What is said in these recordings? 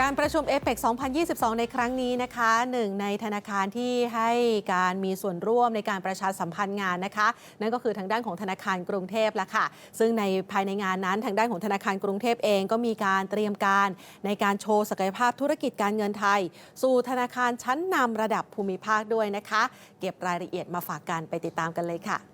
การประชุมเอเปก2022 ในครั้งนี้นะคะหนึ่งในธนาคารที่ให้การมีส่วนร่วมในการประชาสัมพันธ์งานนะคะ นั่นก็คือทางด้านของธนาคารกรุงเทพละค่ะ ซึ่งในภายในงานนั้นทางด้านของธนาคารกรุงเทพเองก็มีการเตรียมการในการโชว์ศักยภาพธุรกิจการเงินไทย สู่ธนาคารชั้นนำระดับภูมิภาคด้วยนะคะ เก็บรายละเอียดมาฝากกันไปติดตามกันเลยค่ะ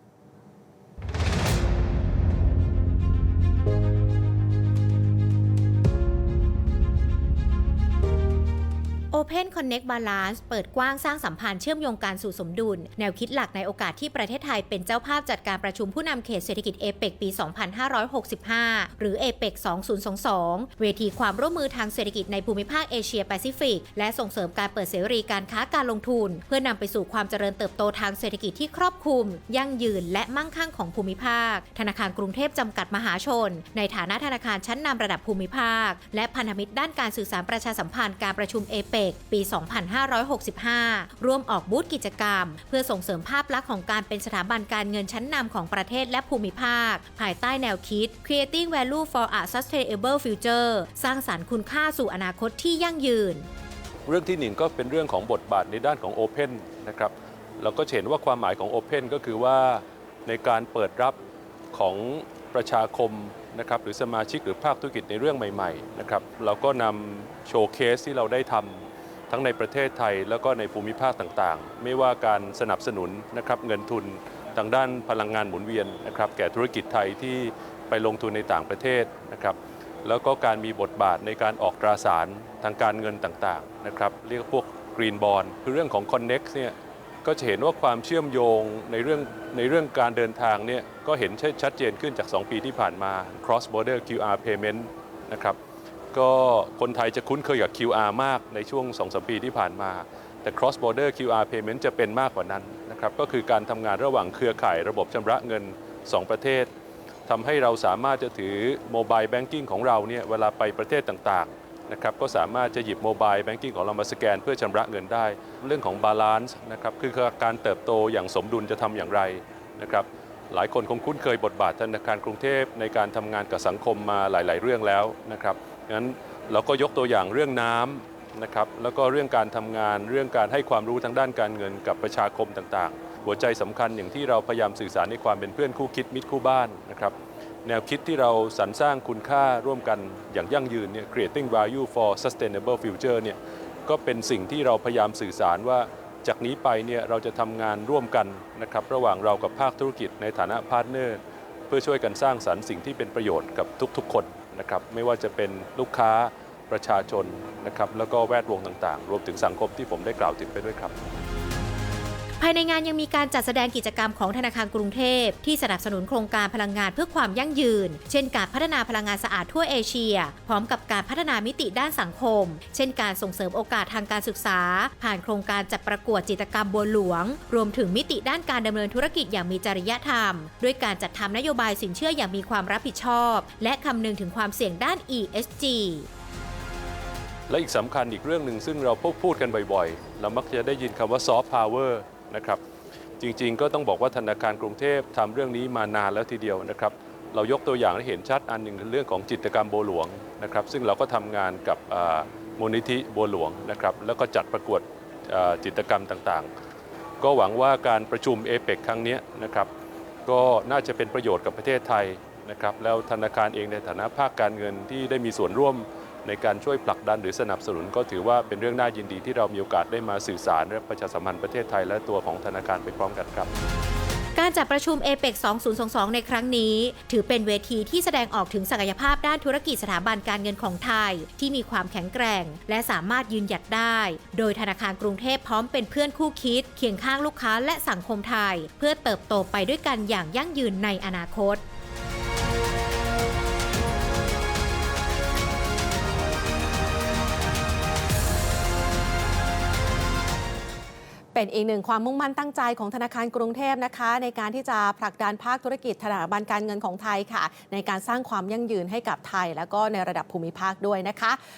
Open Connect Balance เปิดกว้างสร้างสัมพันธ์เชื่อมโยงการสู่สมดุล แนวคิดหลักในโอกาสที่ประเทศไทยเป็นเจ้าภาพจัดการประชุมผู้นำเขตเศรษฐกิจเอเปกปี 2565 หรือเอเปก2022 เวทีความร่วมมือทางเศรษฐกิจในภูมิภาคเอเชียแปซิฟิก และส่งเสริมการเปิดเสรีการค้าการลงทุน เพื่อนำไปสู่ความเจริญเติบโตทางเศรษฐกิจที่ครอบคลุม ยั่งยืน และมั่งคั่งของภูมิภาค ธนาคารกรุงเทพจำกัดมหาชน ในฐานะธนาคารชั้นนำระดับภูมิภาค และพันธมิตรด้านการสื่อสารประชาสัมพันธ์การประชุมเอเปกปี 2565 ร่วมออกบูธกิจกรรม เพื่อส่งเสริมภาพลักษณ์ของการเป็นสถาบันการเงินชั้นนำของประเทศและภูมิภาค ภายใต้แนวคิด Creating Value for a Sustainable Future สร้างสารรค์คุณค่าสู่อนาคตที่ยั่งยืน เรื่องที่หนึ่งก็เป็นเรื่องของบทบาทในด้านของ Open นะครับเราก็เห็นว่าความหมายของ Open ก็คือว่าในการเปิดรับของประชาคมนะครับหรือสมาชิกหรือภาคธุรกิจในเรื่องใหม่ๆนะครับเราก็นำโชว์เคสที่เราได้ทำ ทั้งในประเทศไทยแล้วก็ในภูมิภาคต่างๆ ไม่ว่าการสนับสนุนนะครับเงินทุนทางด้านพลังงานหมุนเวียนนะครับแก่ธุรกิจไทยที่ไปลงทุนในต่างประเทศนะครับแล้วก็การมีบทบาทในการออกตราสารทางการเงินต่างๆนะครับเรียกพวก Green Bond คือเรื่องของ Connect เนี่ยก็จะเห็นว่าความเชื่อมโยงในเรื่องในเรื่องการเดินทางเนี่ยก็เห็นชัดเจนขึ้นจาก 2 ปีที่ผ่านมา Cross Border QR Payment นะครับ ก็คนไทยจะคุ้นเคยกับ QR มากในช่วง 2-3 ปีที่ผ่านมา แต่ Cross Border QR Payment จะเป็นมากกว่านั้นนะครับก็คือการทำงานระหว่างเครือข่ายระบบชำระเงิน 2 ประเทศทำให้เราสามารถจะถือโมบายแบงกิ้งของเราเนี่ยเวลาไปประเทศต่างๆนะครับก็สามารถจะหยิบโมบายแบงกิ้งของเรามาสแกนเพื่อชำระเงินได้ เรื่องของบาลานซ์นะครับคือการเติบโตอย่างสมดุลจะทำอย่างไรนะครับหลายคนคงคุ้นเคยบทบาทธนาคารกรุงเทพในการทำงานกับสังคมมาหลาย ๆ เรื่องแล้วนะครับ งั้นเราก็ยกตัวอย่างเรื่องน้ำนะครับแล้วก็เรื่องการทำงานเรื่องการให้ความรู้ทางด้านการเงินกับประชาคมต่างๆ หัวใจสำคัญอย่างที่เราพยายามสื่อสารในความเป็นเพื่อนคู่คิดมิตรคู่บ้านนะครับแนวคิดที่เราสรรสร้างคุณค่าร่วมกันอย่างยั่งยืนเนี่ย creating value for sustainable future เนี่ยก็เป็นสิ่งที่เราพยายามสื่อสารว่าจากนี้ไปเนี่ยเราจะทำงานร่วมกันนะครับระหว่างเรากับภาคธุรกิจในฐานะพาร์ทเนอร์ เพื่อช่วยกันสร้างสรรค์สิ่งที่เป็นประโยชน์กับทุกๆคน นะครับไม่ว่าจะเป็นลูกค้าประชาชนนะครับแล้วก็แวดวงต่างๆ รวมถึงสังคมที่ผมได้กล่าวถึงไปด้วยครับ ภายในงานยังมีการจัดแสดงกิจกรรมของธนาคารกรุงเทพ ที่สนับสนุนโครงการพลังงานเพื่อความยั่งยืน เช่นการพัฒนาพลังงานสะอาดทั่วเอเชีย พร้อมกับการพัฒนามิติด้านสังคม เช่นการส่งเสริมโอกาสทางการศึกษา ผ่านโครงการจัดประกวดจิตรกรรมบัวหลวง รวมถึงมิติด้านการดำเนินธุรกิจอย่างมีจริยธรรม ด้วยการจัดทำนโยบายสินเชื่ออย่างมีความรับผิดชอบ และคำนึงถึงความเสี่ยงด้าน ESG และอีกสำคัญอีกเรื่องหนึ่งซึ่งเราพูดพูดกันบ่อยๆ เรามักจะได้ยินคำว่าซอฟต์พาวเวอร์ นะครับ จริงๆ ก็ต้องบอกว่าธนาคารกรุงเทพทำเรื่องนี้มานานแล้วทีเดียวนะครับเรายกตัวอย่างให้เห็นชัดอันหนึ่งคือเรื่องของจิตกรรมโบหลวงนะครับ ซึ่งเราก็ทำงานกับมูลนิธิโบหลวงนะครับ แล้วก็จัดประกวดจิตกรรมต่างๆ ก็หวังว่าการประชุมเอเปกครั้งนี้นะครับ ก็น่าจะเป็นประโยชน์กับประเทศไทยนะครับ แล้วธนาคารเองในฐานะภาคการเงินที่ได้มีส่วนร่วม ในการช่วยผลักดันหรือสนับสนุน ก็ถือว่าเป็นเรื่องน่ายินดีที่เรามีโอกาสได้มาสื่อสารและประชาสัมพันธ์ประเทศไทยและตัวของธนาคารไปพร้อมกันครับการจัดประชุมเอเปก2022 ในครั้งนี้ ถือเป็นเวทีที่แสดงออกถึงศักยภาพด้านธุรกิจสถาบันการเงินของไทย ที่มีความแข็งแกร่ง และสามารถยืนหยัดได้ โดยธนาคารกรุงเทพพร้อมเป็นเพื่อนคู่คิด เคียงข้างลูกค้าและสังคมไทย เพื่อเติบโตไปด้วยกันอย่างยั่งยืนในอนาคต เป็นอีกหนึ่งความมุ่งมั่นตั้งใจของธนาคารกรุงเทพนะคะ ในการที่จะผลักดันภาคธุรกิจธนาบันการเงินของไทยค่ะ ในการสร้างความยั่งยืนให้กับไทย แล้วก็ในระดับภูมิภาคด้วยนะคะ